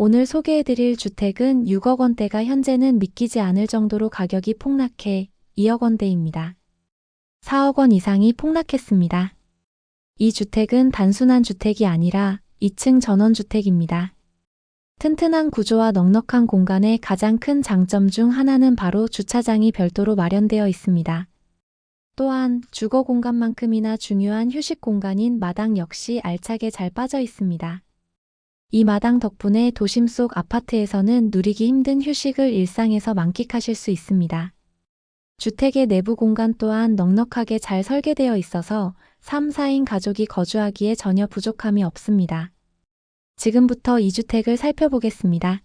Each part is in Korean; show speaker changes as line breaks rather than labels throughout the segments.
오늘 소개해드릴 주택은 6억 원대가 현재는 믿기지 않을 정도로 가격이 폭락해 2억 원대입니다. 4억 원 이상이 폭락했습니다. 이 주택은 단순한 주택이 아니라 2층 전원주택입니다. 튼튼한 구조와 넉넉한 공간의 가장 큰 장점 중 하나는 바로 주차장이 별도로 마련되어 있습니다. 또한 주거 공간만큼이나 중요한 휴식 공간인 마당 역시 알차게 잘 빠져 있습니다. 이 마당 덕분에 도심 속 아파트에서는 누리기 힘든 휴식을 일상에서 만끽하실 수 있습니다. 주택의 내부 공간 또한 넉넉하게 잘 설계되어 있어서 3, 4인 가족이 거주하기에 전혀 부족함이 없습니다. 지금부터 이 주택을 살펴보겠습니다.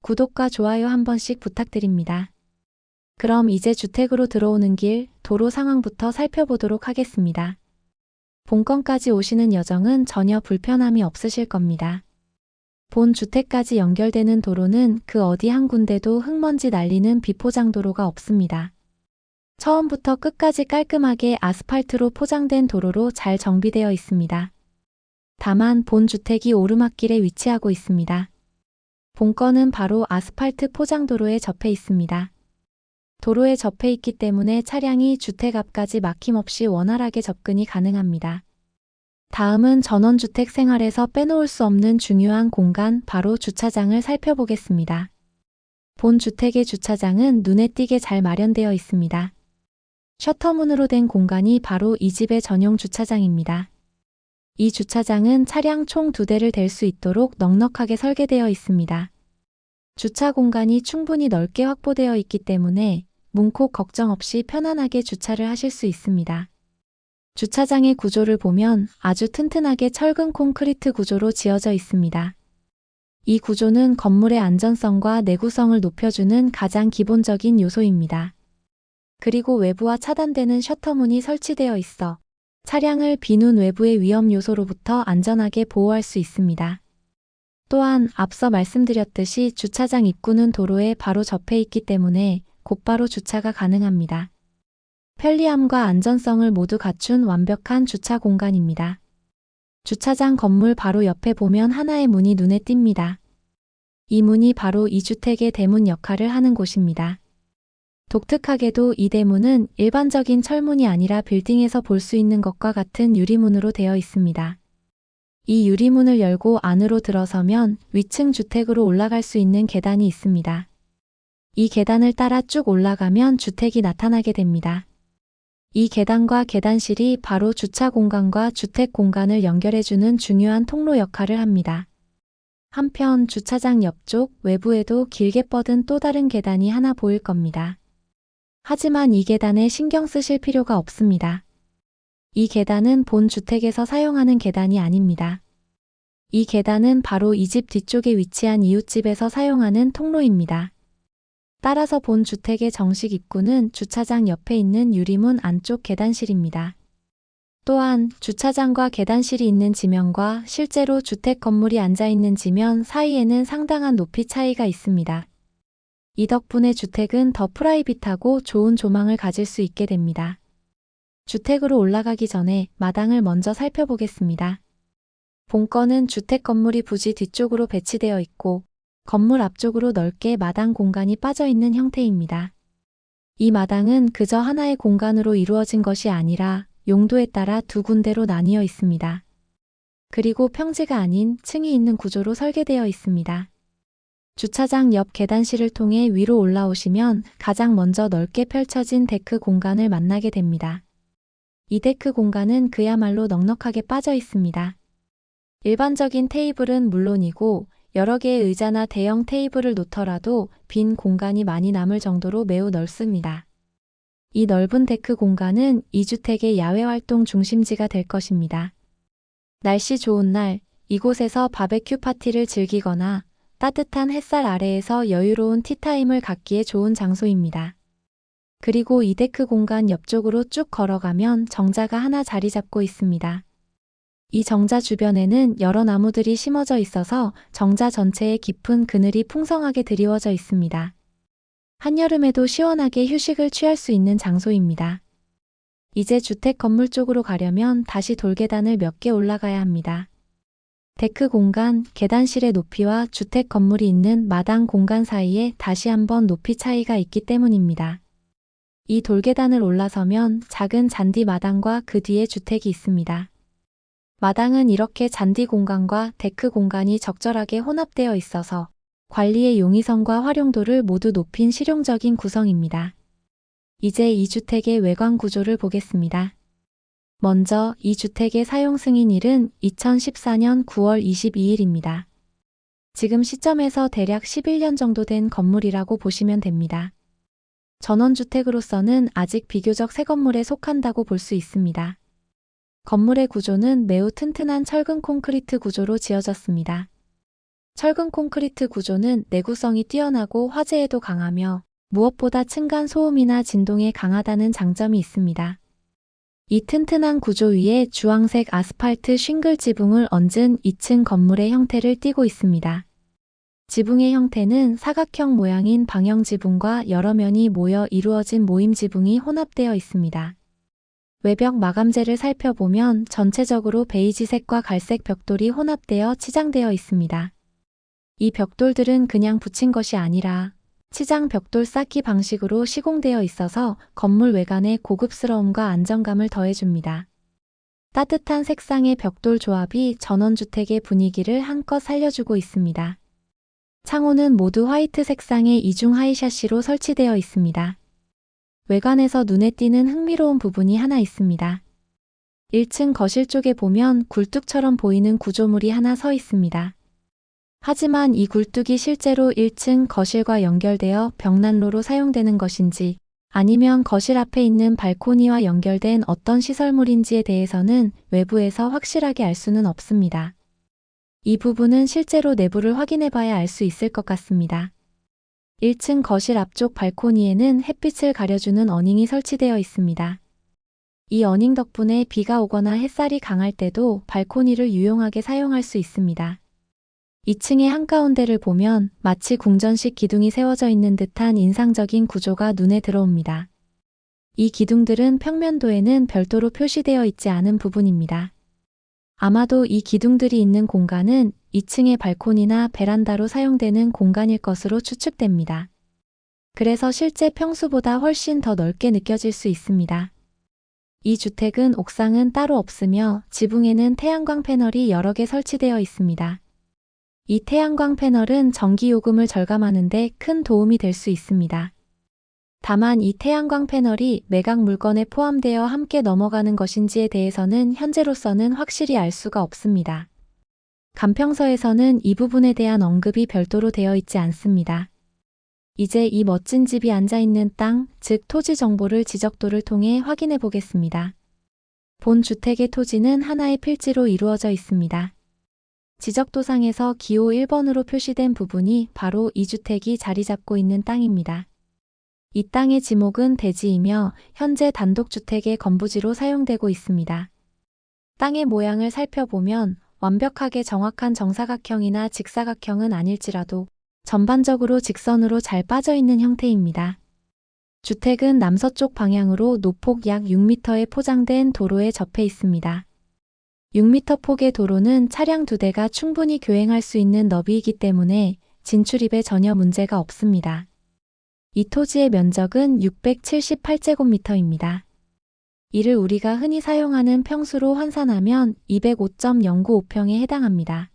구독과 좋아요 한 번씩 부탁드립니다. 그럼 이제 주택으로 들어오는 길, 도로 상황부터 살펴보도록 하겠습니다. 본건까지 오시는 여정은 전혀 불편함이 없으실 겁니다. 본 주택까지 연결되는 도로는 그 어디 한 군데도 흙먼지 날리는 비포장 도로가 없습니다. 처음부터 끝까지 깔끔하게 아스팔트로 포장된 도로로 잘 정비되어 있습니다. 다만 본 주택이 오르막길에 위치하고 있습니다. 본건은 바로 아스팔트 포장도로에 접해 있습니다. 도로에 접해 있기 때문에 차량이 주택 앞까지 막힘없이 원활하게 접근이 가능합니다. 다음은 전원주택 생활에서 빼놓을 수 없는 중요한 공간 바로 주차장을 살펴보겠습니다. 본 주택의 주차장은 눈에 띄게 잘 마련되어 있습니다. 셔터문으로 된 공간이 바로 이 집의 전용 주차장입니다. 이 주차장은 차량 총 두 대를 댈 수 있도록 넉넉하게 설계되어 있습니다. 주차 공간이 충분히 넓게 확보되어 있기 때문에 문콕 걱정 없이 편안하게 주차를 하실 수 있습니다. 주차장의 구조를 보면 아주 튼튼하게 철근 콘크리트 구조로 지어져 있습니다. 이 구조는 건물의 안전성과 내구성을 높여주는 가장 기본적인 요소입니다. 그리고 외부와 차단되는 셔터문이 설치되어 있어 차량을 비눈 외부의 위험 요소로부터 안전하게 보호할 수 있습니다. 또한 앞서 말씀드렸듯이 주차장 입구는 도로에 바로 접해 있기 때문에 곧바로 주차가 가능합니다. 편리함과 안전성을 모두 갖춘 완벽한 주차 공간입니다. 주차장 건물 바로 옆에 보면 하나의 문이 눈에 띕니다. 이 문이 바로 이 주택의 대문 역할을 하는 곳입니다. 독특하게도 이 대문은 일반적인 철문이 아니라 빌딩에서 볼 수 있는 것과 같은 유리문으로 되어 있습니다. 이 유리문을 열고 안으로 들어서면 위층 주택으로 올라갈 수 있는 계단이 있습니다. 이 계단을 따라 쭉 올라가면 주택이 나타나게 됩니다. 이 계단과 계단실이 바로 주차 공간과 주택 공간을 연결해주는 중요한 통로 역할을 합니다. 한편 주차장 옆쪽 외부에도 길게 뻗은 또 다른 계단이 하나 보일 겁니다. 하지만 이 계단에 신경 쓰실 필요가 없습니다. 이 계단은 본 주택에서 사용하는 계단이 아닙니다. 이 계단은 바로 이 집 뒤쪽에 위치한 이웃집에서 사용하는 통로입니다. 따라서 본 주택의 정식 입구는 주차장 옆에 있는 유리문 안쪽 계단실입니다. 또한 주차장과 계단실이 있는 지면과 실제로 주택 건물이 앉아 있는 지면 사이에는 상당한 높이 차이가 있습니다. 이 덕분에 주택은 더 프라이빗하고 좋은 조망을 가질 수 있게 됩니다. 주택으로 올라가기 전에 마당을 먼저 살펴보겠습니다. 본건은 주택 건물이 부지 뒤쪽으로 배치되어 있고 건물 앞쪽으로 넓게 마당 공간이 빠져 있는 형태입니다. 이 마당은 그저 하나의 공간으로 이루어진 것이 아니라 용도에 따라 두 군데로 나뉘어 있습니다. 그리고 평지가 아닌 층이 있는 구조로 설계되어 있습니다. 주차장 옆 계단실을 통해 위로 올라오시면 가장 먼저 넓게 펼쳐진 데크 공간을 만나게 됩니다. 이 데크 공간은 그야말로 넉넉하게 빠져 있습니다. 일반적인 테이블은 물론이고 여러 개의 의자나 대형 테이블을 놓더라도 빈 공간이 많이 남을 정도로 매우 넓습니다. 이 넓은 데크 공간은 이 주택의 야외 활동 중심지가 될 것입니다. 날씨 좋은 날 이곳에서 바베큐 파티를 즐기거나 따뜻한 햇살 아래에서 여유로운 티타임을 갖기에 좋은 장소입니다. 그리고 이 데크 공간 옆쪽으로 쭉 걸어가면 정자가 하나 자리 잡고 있습니다. 이 정자 주변에는 여러 나무들이 심어져 있어서 정자 전체에 깊은 그늘이 풍성하게 드리워져 있습니다. 한여름에도 시원하게 휴식을 취할 수 있는 장소입니다. 이제 주택 건물 쪽으로 가려면 다시 돌계단을 몇 개 올라가야 합니다. 데크 공간, 계단실의 높이와 주택 건물이 있는 마당 공간 사이에 다시 한번 높이 차이가 있기 때문입니다. 이 돌계단을 올라서면 작은 잔디 마당과 그 뒤에 주택이 있습니다. 마당은 이렇게 잔디 공간과 데크 공간이 적절하게 혼합되어 있어서 관리의 용이성과 활용도를 모두 높인 실용적인 구성입니다. 이제 이 주택의 외관 구조를 보겠습니다. 먼저 이 주택의 사용 승인일은 2014년 9월 22일입니다. 지금 시점에서 대략 11년 정도 된 건물이라고 보시면 됩니다. 전원주택으로서는 아직 비교적 새 건물에 속한다고 볼 수 있습니다. 건물의 구조는 매우 튼튼한 철근 콘크리트 구조로 지어졌습니다. 철근 콘크리트 구조는 내구성이 뛰어나고 화재에도 강하며 무엇보다 층간 소음이나 진동에 강하다는 장점이 있습니다. 이 튼튼한 구조 위에 주황색 아스팔트 싱글 지붕을 얹은 2층 건물의 형태를 띠고 있습니다. 지붕의 형태는 사각형 모양인 방형 지붕과 여러 면이 모여 이루어진 모임 지붕이 혼합되어 있습니다. 외벽 마감재를 살펴보면 전체적으로 베이지색과 갈색 벽돌이 혼합되어 치장되어 있습니다. 이 벽돌들은 그냥 붙인 것이 아니라 치장 벽돌 쌓기 방식으로 시공되어 있어서 건물 외관에 고급스러움과 안정감을 더해줍니다. 따뜻한 색상의 벽돌 조합이 전원주택의 분위기를 한껏 살려주고 있습니다. 창호는 모두 화이트 색상의 이중 하이샤시로 설치되어 있습니다. 외관에서 눈에 띄는 흥미로운 부분이 하나 있습니다. 1층 거실 쪽에 보면 굴뚝처럼 보이는 구조물이 하나 서 있습니다. 하지만 이 굴뚝이 실제로 1층 거실과 연결되어 벽난로로 사용되는 것인지 아니면 거실 앞에 있는 발코니와 연결된 어떤 시설물인지에 대해서는 외부에서 확실하게 알 수는 없습니다. 이 부분은 실제로 내부를 확인해 봐야 알 수 있을 것 같습니다. 1층 거실 앞쪽 발코니에는 햇빛을 가려주는 어닝이 설치되어 있습니다. 이 어닝 덕분에 비가 오거나 햇살이 강할 때도 발코니를 유용하게 사용할 수 있습니다. 2층의 한가운데를 보면 마치 궁전식 기둥이 세워져 있는 듯한 인상적인 구조가 눈에 들어옵니다. 이 기둥들은 평면도에는 별도로 표시되어 있지 않은 부분입니다. 아마도 이 기둥들이 있는 공간은 2층의 발코니나 베란다로 사용되는 공간일 것으로 추측됩니다. 그래서 실제 평수보다 훨씬 더 넓게 느껴질 수 있습니다. 이 주택은 옥상은 따로 없으며 지붕에는 태양광 패널이 여러 개 설치되어 있습니다. 이 태양광 패널은 전기요금을 절감하는데 큰 도움이 될 수 있습니다. 다만 이 태양광 패널이 매각 물건에 포함되어 함께 넘어가는 것인지에 대해서는 현재로서는 확실히 알 수가 없습니다. 간평서에서는 이 부분에 대한 언급이 별도로 되어 있지 않습니다. 이제 이 멋진 집이 앉아 있는 땅, 즉 토지 정보를 지적도를 통해 확인해 보겠습니다. 본 주택의 토지는 하나의 필지로 이루어져 있습니다. 지적도상에서 기호 1번으로 표시된 부분이 바로 이 주택이 자리 잡고 있는 땅입니다. 이 땅의 지목은 대지이며 현재 단독주택의 건부지로 사용되고 있습니다. 땅의 모양을 살펴보면 완벽하게 정확한 정사각형이나 직사각형은 아닐지라도 전반적으로 직선으로 잘 빠져 있는 형태입니다. 주택은 남서쪽 방향으로 노폭 약 6m에 포장된 도로에 접해 있습니다. 6m 폭의 도로는 차량 두 대가 충분히 교행할 수 있는 너비이기 때문에 진출입에 전혀 문제가 없습니다. 이 토지의 면적은 678제곱미터입니다. 이를 우리가 흔히 사용하는 평수로 환산하면 205.095평에 해당합니다.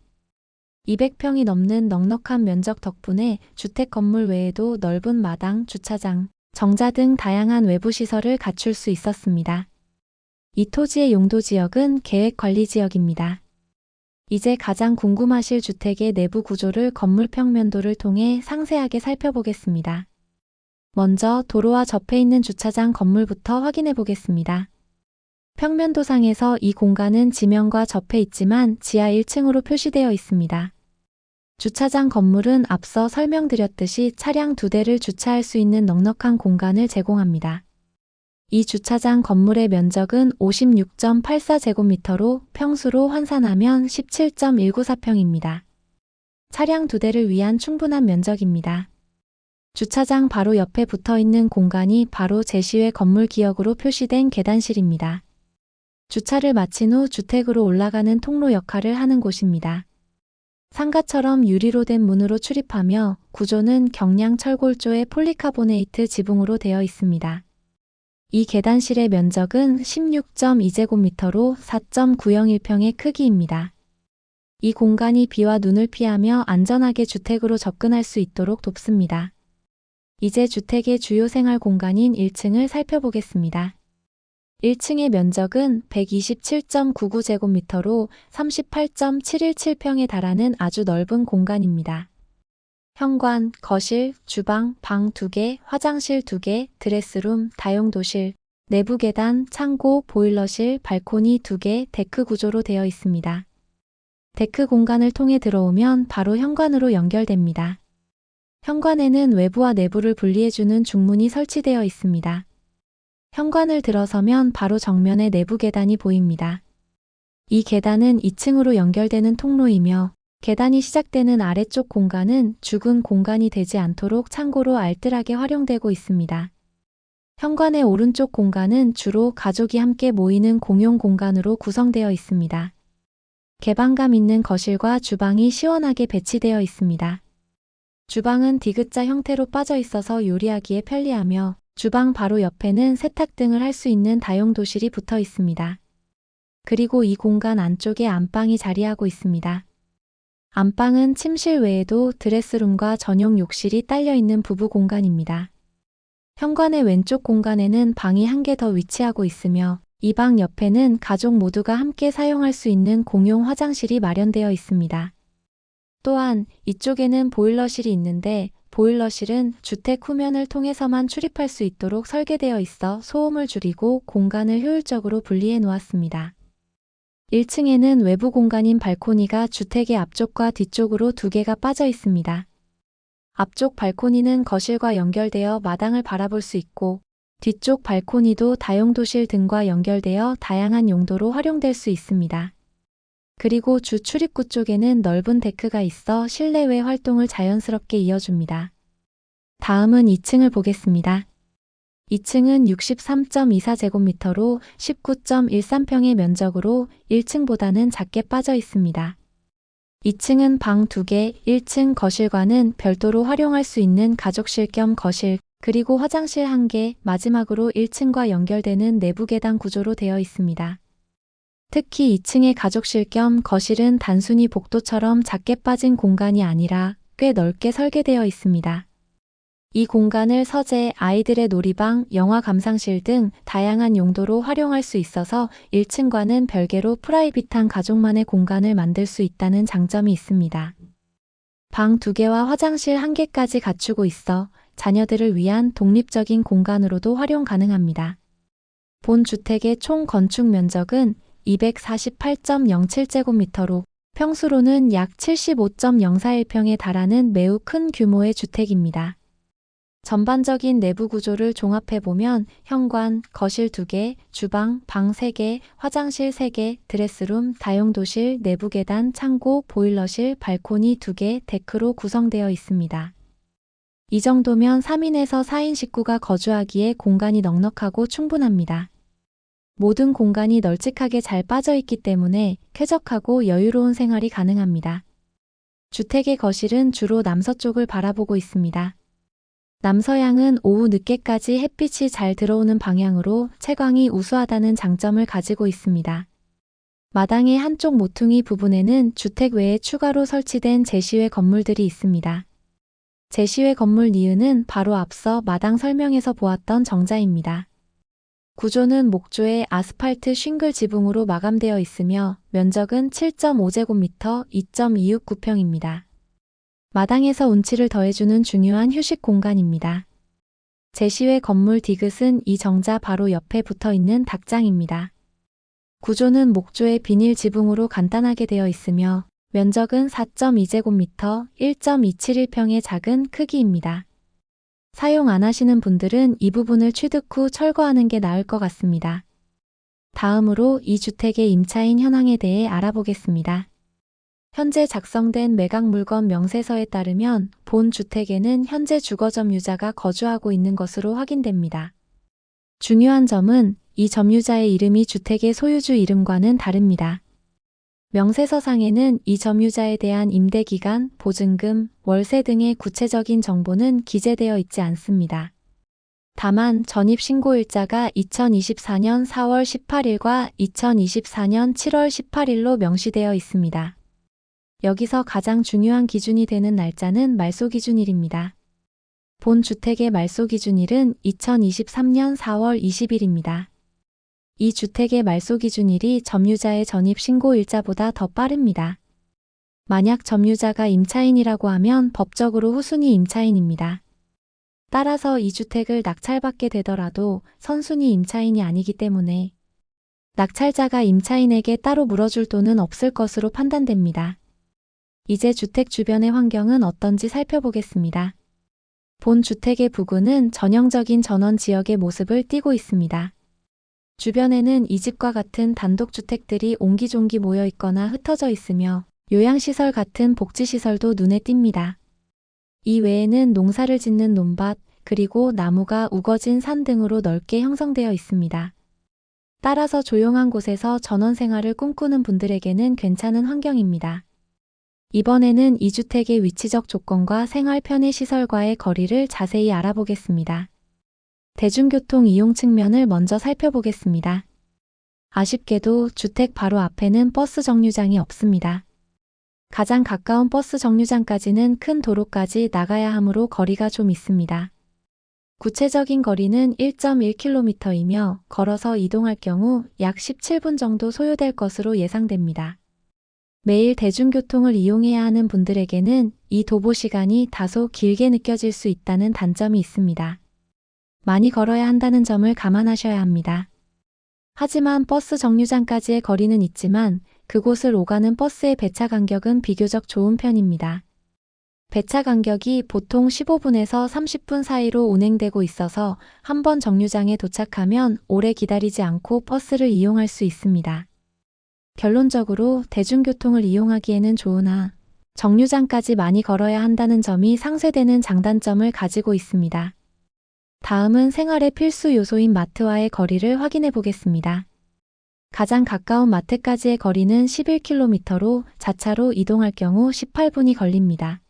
200평이 넘는 넉넉한 면적 덕분에 주택 건물 외에도 넓은 마당, 주차장, 정자 등 다양한 외부 시설을 갖출 수 있었습니다. 이 토지의 용도 지역은 계획 관리 지역입니다. 이제 가장 궁금하실 주택의 내부 구조를 건물 평면도를 통해 상세하게 살펴보겠습니다. 먼저 도로와 접해 있는 주차장 건물부터 확인해 보겠습니다. 평면도상에서 이 공간은 지면과 접해 있지만 지하 1층으로 표시되어 있습니다. 주차장 건물은 앞서 설명드렸듯이 차량 두 대를 주차할 수 있는 넉넉한 공간을 제공합니다. 이 주차장 건물의 면적은 56.84제곱미터로 평수로 환산하면 17.194평입니다. 차량 두 대를 위한 충분한 면적입니다. 주차장 바로 옆에 붙어 있는 공간이 바로 제시외 건물 기역으로 표시된 계단실입니다. 주차를 마친 후 주택으로 올라가는 통로 역할을 하는 곳입니다. 상가처럼 유리로 된 문으로 출입하며 구조는 경량 철골조의 폴리카보네이트 지붕으로 되어 있습니다. 이 계단실의 면적은 16.2제곱미터로 4.901평의 크기입니다. 이 공간이 비와 눈을 피하며 안전하게 주택으로 접근할 수 있도록 돕습니다. 이제 주택의 주요 생활 공간인 1층을 살펴보겠습니다. 1층의 면적은 127.99제곱미터로 38.717평에 달하는 아주 넓은 공간입니다. 현관, 거실, 주방, 방 2개, 화장실 2개, 드레스룸, 다용도실, 내부 계단, 창고, 보일러실, 발코니 2개, 데크 구조로 되어 있습니다. 데크 공간을 통해 들어오면 바로 현관으로 연결됩니다. 현관에는 외부와 내부를 분리해주는 중문이 설치되어 있습니다. 현관을 들어서면 바로 정면에 내부 계단이 보입니다. 이 계단은 2층으로 연결되는 통로이며 계단이 시작되는 아래쪽 공간은 죽은 공간이 되지 않도록 창고로 알뜰하게 활용되고 있습니다. 현관의 오른쪽 공간은 주로 가족이 함께 모이는 공용 공간으로 구성되어 있습니다. 개방감 있는 거실과 주방이 시원하게 배치되어 있습니다. 주방은 디귿자 형태로 빠져 있어서 요리하기에 편리하며 주방 바로 옆에는 세탁 등을 할 수 있는 다용 도실이 붙어 있습니다. 그리고 이 공간 안쪽에 안방이 자리하고 있습니다. 안방은 침실 외에도 드레스룸과 전용 욕실이 딸려 있는 부부 공간입니다. 현관의 왼쪽 공간에는 방이 한 개 더 위치하고 있으며 이 방 옆에는 가족 모두가 함께 사용할 수 있는 공용 화장실이 마련되어 있습니다. 또한 이쪽에는 보일러실이 있는데 보일러실은 주택 후면을 통해서만 출입할 수 있도록 설계되어 있어 소음을 줄이고 공간을 효율적으로 분리해 놓았습니다. 1층에는 외부 공간인 발코니가 주택의 앞쪽과 뒤쪽으로 두 개가 빠져 있습니다. 앞쪽 발코니는 거실과 연결되어 마당을 바라볼 수 있고 뒤쪽 발코니도 다용도실 등과 연결되어 다양한 용도로 활용될 수 있습니다. 그리고 주 출입구 쪽에는 넓은 데크가 있어 실내외 활동을 자연스럽게 이어줍니다. 다음은 2층을 보겠습니다. 2층은 63.24제곱미터로 19.13평의 면적으로 1층보다는 작게 빠져 있습니다. 2층은 방 2개, 1층 거실과는 별도로 활용할 수 있는 가족실 겸 거실, 그리고 화장실 1개, 마지막으로 1층과 연결되는 내부 계단 구조로 되어 있습니다. 특히 2층의 가족실 겸 거실은 단순히 복도처럼 작게 빠진 공간이 아니라 꽤 넓게 설계되어 있습니다. 이 공간을 서재, 아이들의 놀이방, 영화 감상실 등 다양한 용도로 활용할 수 있어서 1층과는 별개로 프라이빗한 가족만의 공간을 만들 수 있다는 장점이 있습니다. 방 2개와 화장실 1개까지 갖추고 있어 자녀들을 위한 독립적인 공간으로도 활용 가능합니다. 본 주택의 총 건축 면적은 248.07제곱미터로 평수로는 약 75.041평에 달하는 매우 큰 규모의 주택입니다. 전반적인 내부 구조를 종합해보면 현관, 거실 2개, 주방, 방 3개, 화장실 3개, 드레스룸, 다용도실, 내부 계단, 창고, 보일러실, 발코니 2개, 데크로 구성되어 있습니다. 이 정도면 3인에서 4인 식구가 거주하기에 공간이 넉넉하고 충분합니다. 모든 공간이 널찍하게 잘 빠져 있기 때문에 쾌적하고 여유로운 생활이 가능합니다. 주택의 거실은 주로 남서쪽을 바라보고 있습니다. 남서향은 오후 늦게까지 햇빛이 잘 들어오는 방향으로 채광이 우수하다는 장점을 가지고 있습니다. 마당의 한쪽 모퉁이 부분에는 주택 외에 추가로 설치된 제시외 건물들이 있습니다. 제시외 건물 니은은 바로 앞서 마당 설명에서 보았던 정자입니다. 구조는 목조의 아스팔트 싱글 지붕으로 마감되어 있으며 면적은 7.5제곱미터 2.269평입니다. 마당에서 운치를 더해주는 중요한 휴식 공간입니다. 제시외 건물 디귿은 이 정자 바로 옆에 붙어 있는 닭장입니다. 구조는 목조의 비닐 지붕으로 간단하게 되어 있으며 면적은 4.2제곱미터 1.271평의 작은 크기입니다. 사용 안 하시는 분들은 이 부분을 취득 후 철거하는 게 나을 것 같습니다. 다음으로 이 주택의 임차인 현황에 대해 알아보겠습니다. 현재 작성된 매각 물건 명세서에 따르면 본 주택에는 현재 주거 점 유자가 거주하고 있는 것으로 확인됩니다. 중요한 점은 이 점유자의 이름이 주택의 소유주 이름과는 다릅니다. 명세서상에는 이 점유자에 대한 임대기간, 보증금, 월세 등의 구체적인 정보는 기재되어 있지 않습니다. 다만 전입신고일자가 2024년 4월 18일과 2024년 7월 18일로 명시되어 있습니다. 여기서 가장 중요한 기준이 되는 날짜는 말소기준일입니다. 본 주택의 말소기준일은 2023년 4월 20일입니다. 이 주택의 말소 기준일이 점유자의 전입 신고 일자보다 더 빠릅니다. 만약 점유자가 임차인이라고 하면 법적으로 후순위 임차인입니다. 따라서 이 주택을 낙찰받게 되더라도 선순위 임차인이 아니기 때문에 낙찰자가 임차인에게 따로 물어줄 돈은 없을 것으로 판단됩니다. 이제 주택 주변의 환경은 어떤지 살펴보겠습니다. 본 주택의 부근은 전형적인 전원 지역의 모습을 띠고 있습니다. 주변에는 이 집과 같은 단독주택들이 옹기종기 모여 있거나 흩어져 있으며 요양시설 같은 복지시설도 눈에 띕니다. 이 외에는 농사를 짓는 논밭, 그리고 나무가 우거진 산 등으로 넓게 형성되어 있습니다. 따라서 조용한 곳에서 전원 생활을 꿈꾸는 분들에게는 괜찮은 환경입니다. 이번에는 이 주택의 위치적 조건과 생활 편의 시설과의 거리를 자세히 알아보겠습니다. 대중교통 이용 측면을 먼저 살펴보겠습니다. 아쉽게도 주택 바로 앞에는 버스 정류장이 없습니다. 가장 가까운 버스 정류장까지는 큰 도로까지 나가야 하므로 거리가 좀 있습니다. 구체적인 거리는 1.1km이며 걸어서 이동할 경우 약 17분 정도 소요될 것으로 예상됩니다. 매일 대중교통을 이용해야 하는 분들에게는 이 도보 시간이 다소 길게 느껴질 수 있다는 단점이 있습니다. 많이 걸어야 한다는 점을 감안하셔야 합니다. 하지만 버스 정류장까지의 거리는 있지만 그곳을 오가는 버스의 배차 간격은 비교적 좋은 편입니다. 배차 간격이 보통 15분에서 30분 사이로 운행되고 있어서 한 번 정류장에 도착하면 오래 기다리지 않고 버스를 이용할 수 있습니다. 결론적으로 대중교통을 이용하기에는 좋으나 정류장까지 많이 걸어야 한다는 점이 상쇄되는 장단점을 가지고 있습니다. 다음은 생활의 필수 요소인 마트와의 거리를 확인해 보겠습니다. 가장 가까운 마트까지의 거리는 11km로 자차로 이동할 경우 18분이 걸립니다.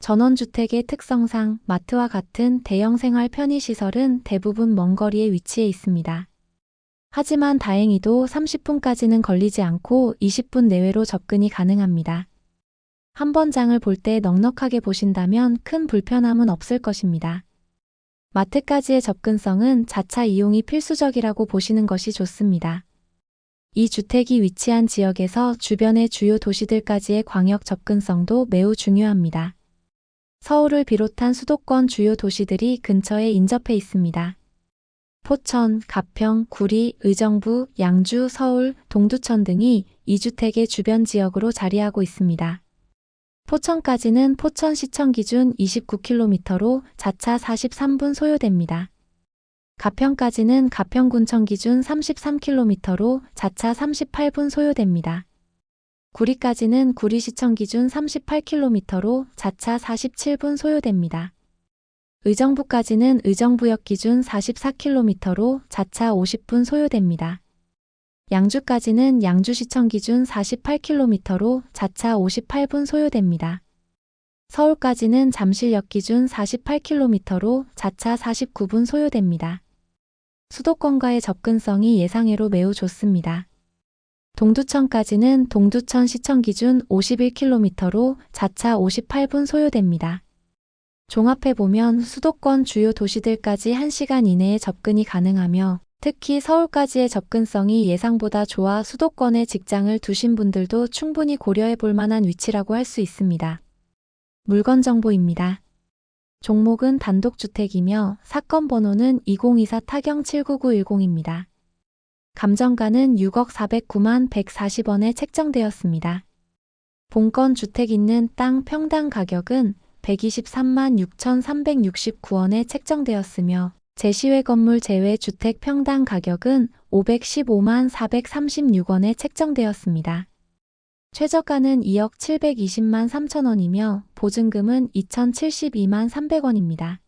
전원주택의 특성상 마트와 같은 대형 생활 편의시설은 대부분 먼 거리에 위치해 있습니다. 하지만 다행히도 30분까지는 걸리지 않고 20분 내외로 접근이 가능합니다. 한 번 장을 볼 때 넉넉하게 보신다면 큰 불편함은 없을 것입니다. 마트까지의 접근성은 자차 이용이 필수적이라고 보시는 것이 좋습니다. 이 주택이 위치한 지역에서 주변의 주요 도시들까지의 광역 접근성도 매우 중요합니다. 서울을 비롯한 수도권 주요 도시들이 근처에 인접해 있습니다. 포천, 가평, 구리, 의정부, 양주, 서울, 동두천 등이 이 주택의 주변 지역으로 자리하고 있습니다. 포천까지는 포천시청 기준 29km로 자차 43분 소요됩니다. 가평까지는 가평군청 기준 33km로 자차 38분 소요됩니다. 구리까지는 구리시청 기준 38km로 자차 47분 소요됩니다. 의정부까지는 의정부역 기준 44km로 자차 50분 소요됩니다. 양주까지는 양주시청 기준 48km로 자차 58분 소요됩니다. 서울까지는 잠실역 기준 48km로 자차 49분 소요됩니다. 수도권과의 접근성이 예상외로 매우 좋습니다. 동두천까지는 동두천 시청 기준 51km로 자차 58분 소요됩니다. 종합해보면 수도권 주요 도시들까지 1시간 이내에 접근이 가능하며 특히 서울까지의 접근성이 예상보다 좋아 수도권에 직장을 두신 분들도 충분히 고려해 볼 만한 위치라고 할 수 있습니다. 물건 정보입니다. 종목은 단독주택이며 사건 번호는 2024 타경 79910입니다. 감정가는 6억 409만 140원에 책정되었습니다. 본건 주택 있는 땅 평당 가격은 123만 6,369원에 책정되었으며 제시외 건물 제외 주택 평당 가격은 515만 436원에 책정되었습니다. 최저가는 2억 720만 3천원이며 보증금은 2,072만 300원입니다.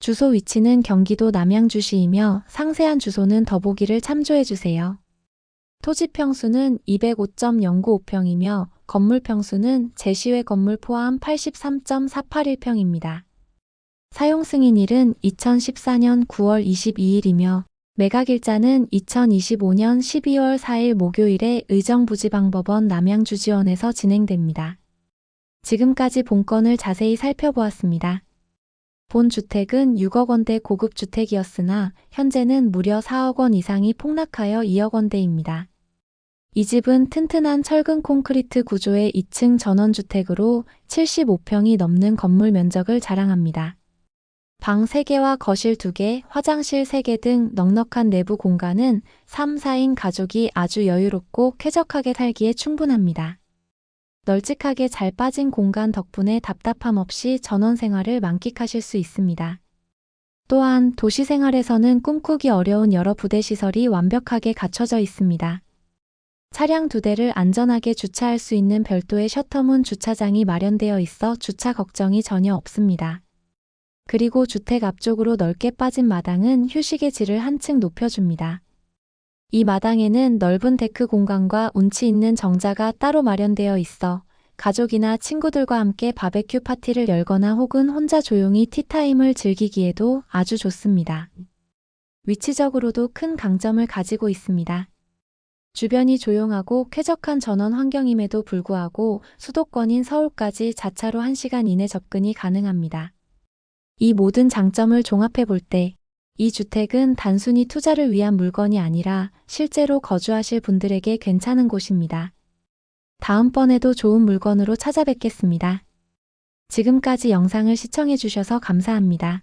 주소 위치는 경기도 남양주시이며 상세한 주소는 더보기를 참조해주세요. 토지 평수는 205.095평이며 건물 평수는 제시외 건물 포함 83.481평입니다. 사용 승인일은 2014년 9월 22일이며 매각일자는 2025년 12월 4일 목요일에 의정부지방법원 남양주지원에서 진행됩니다. 지금까지 본건을 자세히 살펴보았습니다. 본 주택은 6억 원대 고급 주택이었으나 현재는 무려 4억 원 이상이 폭락하여 2억 원대입니다. 이 집은 튼튼한 철근 콘크리트 구조의 2층 전원주택으로 75평이 넘는 건물 면적을 자랑합니다. 방 3개와 거실 2개, 화장실 3개 등 넉넉한 내부 공간은 3, 4인 가족이 아주 여유롭고 쾌적하게 살기에 충분합니다. 널찍하게 잘 빠진 공간 덕분에 답답함 없이 전원 생활을 만끽하실 수 있습니다. 또한 도시 생활에서는 꿈꾸기 어려운 여러 부대 시설이 완벽하게 갖춰져 있습니다. 차량 두 대를 안전하게 주차할 수 있는 별도의 셔터문 주차장이 마련되어 있어 주차 걱정이 전혀 없습니다. 그리고 주택 앞쪽으로 넓게 빠진 마당은 휴식의 질을 한층 높여줍니다. 이 마당에는 넓은 데크 공간과 운치 있는 정자가 따로 마련되어 있어 가족이나 친구들과 함께 바베큐 파티를 열거나 혹은 혼자 조용히 티타임을 즐기기에도 아주 좋습니다. 위치적으로도 큰 강점을 가지고 있습니다. 주변이 조용하고 쾌적한 전원 환경임에도 불구하고 수도권인 서울까지 자차로 1시간 이내 접근이 가능합니다. 이 모든 장점을 종합해 볼 때, 이 주택은 단순히 투자를 위한 물건이 아니라 실제로 거주하실 분들에게 괜찮은 곳입니다. 다음번에도 좋은 물건으로 찾아뵙겠습니다. 지금까지 영상을 시청해 주셔서 감사합니다.